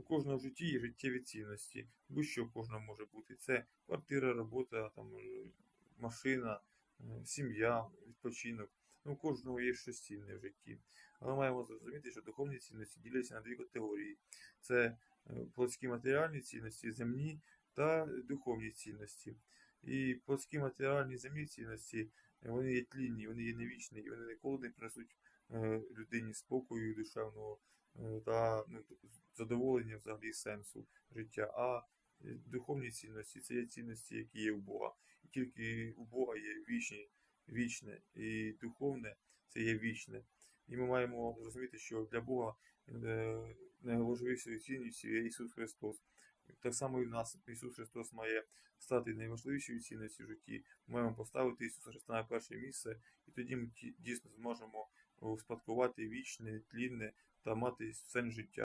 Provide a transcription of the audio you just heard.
У кожного в житті є життєві цінності. Будь-що кожного може бути. Це квартира, робота, там, е, машина, е, сім'я, відпочинок. Ну, у кожного є щось цінне в житті. Але маємо зрозуміти, що духовні цінності діляться на дві категорії: це е, плотські матеріальні цінності, земні та духовні цінності. І плотські матеріальні земні цінності е, вони є тлінні, вони є невічні, і вони ніколи не принесуть е, людині спокою душевного е, та ну, задоволення взагалі сенсу життя. А духовні цінності це є цінності, які є у Бога. І тільки у Бога є вічні, вічне і духовне це є вічне. І ми маємо розуміти, що для Бога найважливішою цінністю є Ісус Христос. Так само і в нас Ісус Христос має стати найважливішою цінністю в житті. Ми маємо поставити Ісуса Христа на перше місце, і тоді ми дійсно зможемо успадкувати вічне, тлінне та мати сенс життя.